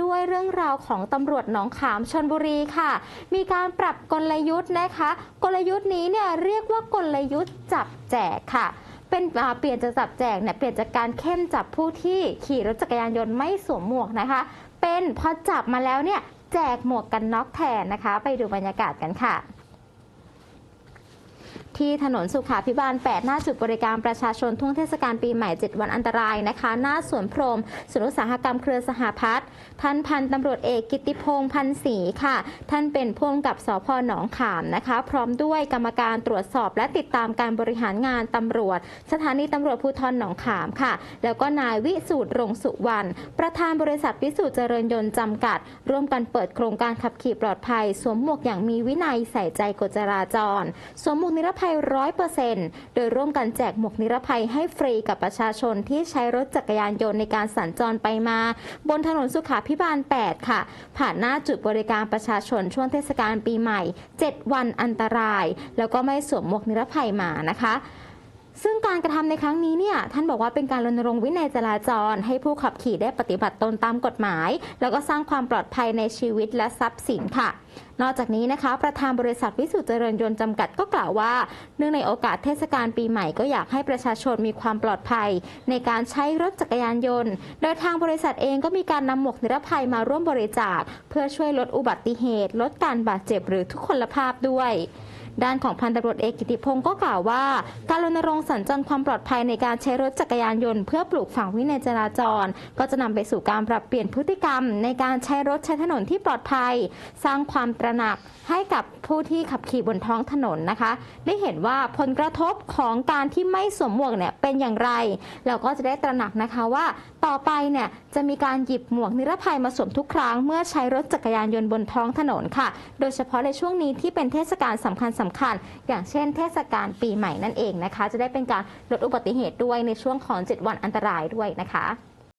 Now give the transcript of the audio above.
ด้วยเรื่องราวของตำรวจหนองขามชนบุรีค่ะ มีการปรับกลยุทธ์นะคะ กลยุทธ์นี้เนี่ยเรียกว่ากลยุทธ์จับแจกค่ะ เป็นเปลี่ยนจากจับแจกเนี่ยเปลี่ยนจากการเข้มจับผู้ที่ขี่รถจักรยานยนต์ไม่สวมหมวกนะคะ เป็นพอจับมาแล้วเนี่ยแจกหมวกกันน็อกแทนนะคะ ไปดูบรรยากาศกันค่ะ ที่ถนนสุขาพิบาล 8 หน้าจุดบริการประชาชนทุ่งเทศกาลปีใหม่ 7 วันอันตรายนะคะ หน้าสวนพรมศูนย์อุตสาหกรรมเครือสหพัฒน์ท่านพันตำรวจเอกกิติพงษ์พันศรีค่ะ ท่านเป็นผู้กำกับสพหนองขามนะคะ พร้อมด้วยกรรมการตรวจสอบและติดตามการบริหารงานตำรวจ สถานีตำรวจภูธรหนองขามค่ะ แล้วก็นายวิสูตรรงสุวรรณประธานบริษัทวิสูตรเจริญยนต์จำกัด ร่วมกันเปิดโครงการขับขี่ปลอดภัย สวมหมวกอย่างมีวินัยใส่ใจกฎจราจร สวมหมวกนิรภัยร้อยเปอร์เซ็นต์โดยร่วมกันแจกหมวกนิรภัยให้ฟรีกับประชาชนที่ใช้รถจักรยานยนต์ในการสัญจรไปมา บนถนนสุขาพิบาล 8 ค่ะ ผ่านหน้าจุดบริการประชาชนช่วงเทศกาลปีใหม่ 7 วันอันตราย แล้วก็ไม่สวมหมวกนิรภัยมานะคะ ซึ่งการกระทำในครั้งนี้เนี่ยท่านบอกว่าเป็นการรณรงค์วินัยจราจร ให้ผู้ขับขี่ได้ปฏิบัติตนตามกฎหมาย แล้วก็สร้างความปลอดภัยในชีวิตและทรัพย์สินค่ะ นอกจากนี้นะคะ ประธานบริษัทวิสุทธิเจริญยนต์จำกัดก็กล่าวว่า เนื่องในโอกาสเทศกาลปีใหม่ก็อยากให้ประชาชนมีความปลอดภัย ในการใช้รถจักรยานยนต์ โดยทางบริษัทเองก็มีการนำหมวกนิรภัยมาร่วมบริจาค เพื่อช่วยลดอุบัติเหตุ ลดการบาดเจ็บหรือทุกพลภาพด้วย ด้านของพันตำรวจเอกกิติพงศ์ก็กล่าวว่า การรณรงค์สัญจรความปลอดภัยในการใช้รถจักรยานยนต์เพื่อปลูกฝังวินัยจราจร ก็จะนำไปสู่การปรับเปลี่ยนพฤติกรรม ในการใช้รถใช้ถนนที่ปลอดภัย สร้างความตระหนักให้กับผู้ที่ขับขี่บนท้องถนนนะคะ ได้เห็นว่าผลกระทบของการที่ไม่สวมหมวกเนี่ยเป็นอย่างไรแล้วก็จะได้ตระหนักนะคะว่าต่อไปเนี่ยจะมีการหยิบหมวกนิรภัยมาสวมทุกครั้งเมื่อใช้รถจักรยานยนต์บนท้องถนนค่ะ โดยเฉพาะในช่วงนี้ที่เป็นเทศกาลสำคัญสำคัญ อย่างเช่นเทศกาลปีใหม่นั่นเองนะคะ จะได้เป็นการลดอุบัติเหตุด้วยในช่วงของ 7 วันอันตรายด้วยนะคะ